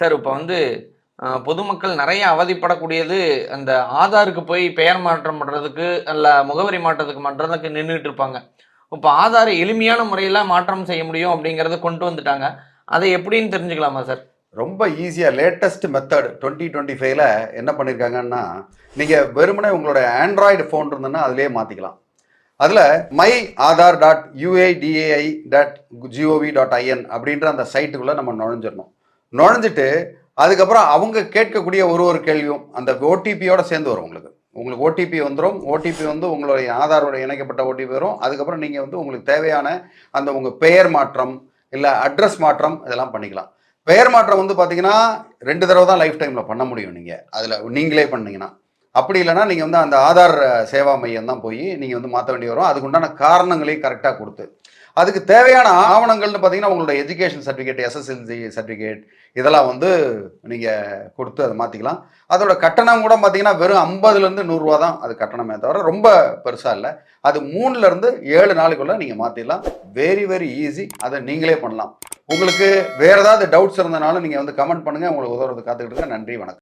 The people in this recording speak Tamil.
சார் இப்போ வந்து பொதுமக்கள் நிறைய அவதிப்படக்கூடியது அந்த ஆதாருக்கு போய் பெயர் மாற்றம் பண்ணுறதுக்கு அல்ல முகவரி மாற்றத்துக்கு பண்ணுறதுக்கு நின்றுட்டு இருப்பாங்க. இப்போ ஆதார் எளிமையான முறையில் மாற்றம் செய்ய முடியும் அப்படிங்கிறத கொண்டு வந்துட்டாங்க. அதை எப்படின்னு தெரிஞ்சுக்கலாமா சார்? ரொம்ப ஈஸியாக லேட்டஸ்ட் மெத்தட் டுவெண்ட்டி டுவெண்ட்டி ஃபைவ்ல என்ன பண்ணியிருக்காங்கன்னா நீங்கள் வெறுமனே உங்களோட ஆண்ட்ராய்டு ஃபோன் இருந்ததுன்னா அதிலே மாற்றிக்கலாம் அதில் my Aadhaar dot UIDAI dot G O V dot I N அப்படின்ற அந்த சைட்டுக்குள்ளே நம்ம நுழைஞ்சிடணும். நுழைஞ்சிட்டு அதுக்கப்புறம் அவங்க கேட்கக்கூடிய ஒரு ஒரு கேள்வியும் அந்த ஓடிபியோட சேர்ந்து வரும் உங்களுக்கு. உங்களுக்கு ஓடிபி வந்துடும் ஓடிபி வந்து உங்களுடைய ஆதாரோட இணைக்கப்பட்ட ஓடிபி வரும். அதுக்கப்புறம் நீங்கள் வந்து உங்களுக்கு தேவையான அந்த உங்கள் பெயர் மாற்றம் இல்லை அட்ரஸ் மாற்றம் இதெல்லாம் பண்ணிக்கலாம். பெயர் மாற்றம் வந்து பார்த்தீங்கன்னா ரெண்டு தடவை தான் லைஃப் டைமில் பண்ண முடியும் நீங்கள் அதில் நீங்களே பண்ணீங்கன்னா. அப்படி இல்லைன்னா நீங்கள் வந்து அந்த ஆதார் சேவா மையம் தான் போய் நீங்கள் வந்து மாற்ற வேண்டி வரும். அதுக்குண்டான காரணங்களையும் கரெக்டாக கொடுத்து அதுக்கு தேவையான ஆவணங்கள்னு பார்த்தீங்கன்னா உங்களோட எஜுகேஷன் சர்டிஃபிகேட் எஸ்எஸ்எல்சி சர்டிஃபிகேட் இதெல்லாம் வந்து நீங்கள் கொடுத்து அதை மாற்றிக்கலாம் அதோட கட்டணம் கூட பார்த்தீங்கன்னா வெறும் ஐம்பதுலேருந்து நூறுரூவா தான் அது கட்டணமே தவிர ரொம்ப பெருசாக இல்லை. அது மூணுலேருந்து ஏழு நாளுக்குள்ளே நீங்கள் மாற்றிடலாம் வெரி வெரி ஈஸி அதை நீங்களே பண்ணலாம். உங்களுக்கு வேறு ஏதாவது டவுட்ஸ் இருந்தனாலும் நீங்கள் வந்து கமெண்ட் பண்ணுங்கள் உங்களுக்கு உதவுறது காத்துக்கிட்டு நன்றி வணக்கம்.